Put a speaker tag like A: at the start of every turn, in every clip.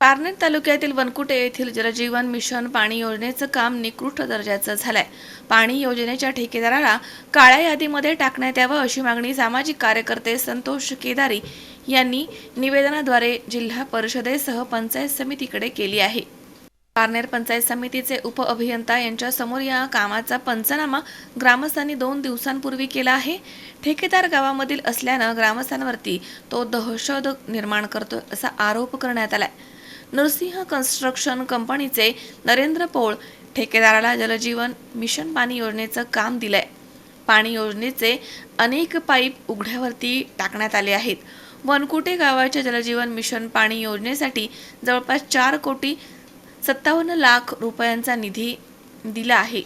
A: पारनेर तालुक्यातील वनकुटे येथील जलजीवन मिशन पाणी योजनेचं काम निकृष्ट दर्जाचं झालंय. पाणी योजनेच्या ठेकेदाराला काळ्या यादीमध्ये टाकण्यात यावं अशी मागणी सामाजिक कार्यकर्ते संतोष केदारी यांनी निवेदनाद्वारे जिल्हा परिषदेसह पंचायत समितीकडे केली आहे. पारनेर पंचायत समितीचे उपअभियंता यांच्या समोर या कामाचा पंचनामा ग्रामस्थांनी दोन दिवसांपूर्वी केला आहे. ठेकेदार गावामधील असल्यानं ग्रामस्थांवरती तो दहशत निर्माण करतो असा आरोप करण्यात आलाय. नरसिंह कन्स्ट्रक्शन कंपनीचे नरेंद्र पोळ ठेकेदाराला जलजीवन मिशन पाणी योजनेचं काम दिलंय. पाणी योजनेचे अनेक पाईप उघड्यावरती टाकण्यात आले आहेत. वनकुटे गावाच्या जलजीवन मिशन पाणी योजनेसाठी जवळपास चार कोटी सत्तावन्न लाख रुपयांचा निधी दिला आहे.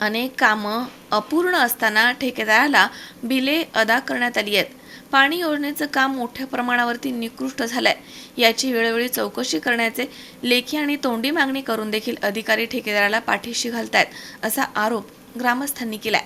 A: अनेक कामं अपूर्ण असताना ठेकेदाराला बिले अदा करण्यात आली आहेत. पाणी योजनेचं काम मोठ्या प्रमाणावरती निकृष्ट झालंय. याची वेळोवेळी चौकशी करण्याचे लेखी आणि तोंडी मागणी करून देखील अधिकारी ठेकेदाराला पाठीशी घालतायत असा आरोप ग्रामस्थांनी केला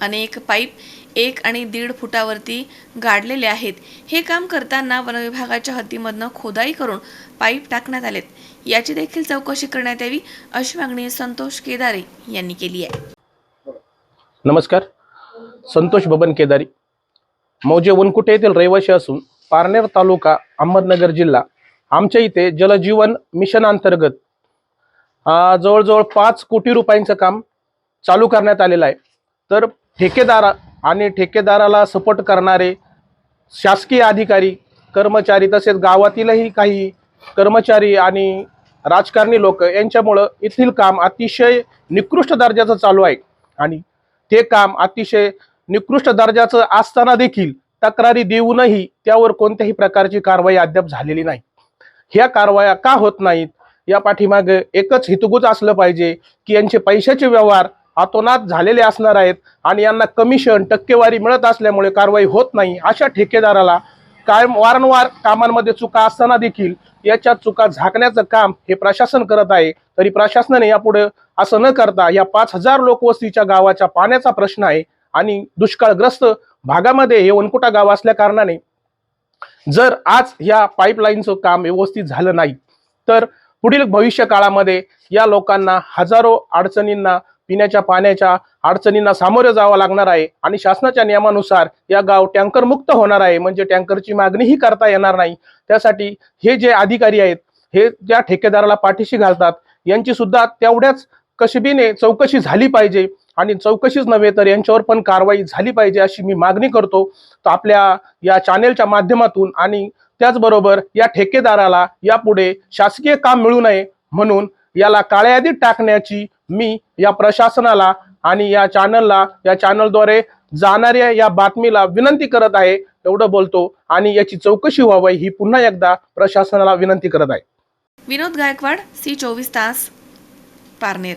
A: अनेक पाईप एक आणि दीड फुटावरती गाडलेले आहेत. हे काम करताना वनविभागाच्या हद्दीमधनं खोदाई करून पाईप टाकण्यात आलेत. याची देखील चौकशी करण्यात यावी अशी मागणी संतोष केदारे यांनी केली आहे.
B: नमस्कार. संतोष बबन केदारी. मौजे वनकुटे येथील रहिवासी असून पारनेर तालुका अहमदनगर जिल्हा. आमच्या इथे जलजीवन मिशन अंतर्गत जवळजवळ पाच कोटी रुपयांचं काम चालू करण्यात आलेलं आहे. तर ठेकेदार आणि ठेकेदाराला सपोर्ट करणारे शासकीय अधिकारी कर्मचारी तसेच गावातीलही काही कर्मचारी आणि राजकारणी लोक यांच्यामुळं येथील काम अतिशय निकृष्ट दर्जाचं चालू आहे. आणि ते काम अतिशय निकृष्ट दर्जाचं असताना देखील तक्रारी देऊनही त्यावर कोणत्याही प्रकारची कारवाई अद्याप झालेली नाही. ह्या कारवाया का होत नाहीत? या पाठीमागे एकच हितगुज असलं पाहिजे की यांचे पैशाचे व्यवहार अतोनात झालेले असणार आहेत आणि यांना कमिशन टक्केवारी मिळत असल्यामुळे कारवाई होत नाही अशा ठेकेदाराला कायम वारंवार कामांमध्ये चुका असताना देखील याच्या चुका झाकण्याचं काम हे प्रशासन करत आहे. तरी प्रशासनाने यापुढे असं न करता या पाच हजार लोकवस्तीच्या गावाच्या पाण्याचा प्रश्न आहे आणि दुष्काळग्रस्त भागामध्ये हे वनकुटा गाव असल्या कारणाने जर आज या पाईपलाईनचं काम व्यवस्थित झालं नाही तर पुढील भविष्य काळामध्ये या लोकांना हजारो अडचणींना पिण्याच्या पाण्याच्या अडचणींना सामोरे जावं लागणार आहे. आणि शासनाच्या नियमानुसार या गाव टँकर मुक्त होणार आहे. म्हणजे टँकरची मागणीही करता येणार नाही. त्यासाठी हे जे अधिकारी आहेत हे ज्या ठेकेदाराला पाठीशी घालतात यांची सुद्धा तेवढ्याच कशबीने चौकशी झाली पाहिजे. आणि चौकशीच नव्हे तर यांच्यावर पण कारवाई झाली पाहिजे अशी मी मागणी करतो. तर आपल्या या चॅनेलच्या माध्यमातून आणि त्याचबरोबर या ठेकेदाराला यापुढे शासकीय काम मिळू नये म्हणून याला काळ्या यादीत टाकण्याची मी या प्रशासनाला आणि या चॅनलला या चॅनलद्वारे जाणाऱ्या या बातमीला विनंती करत आहे एवढं बोलतो. आणि याची चौकशी व्हावी ही पुन्हा एकदा प्रशासनाला विनंती करत आहे.
A: विनोद गायकवाड सी चोवीस तास पारनेर.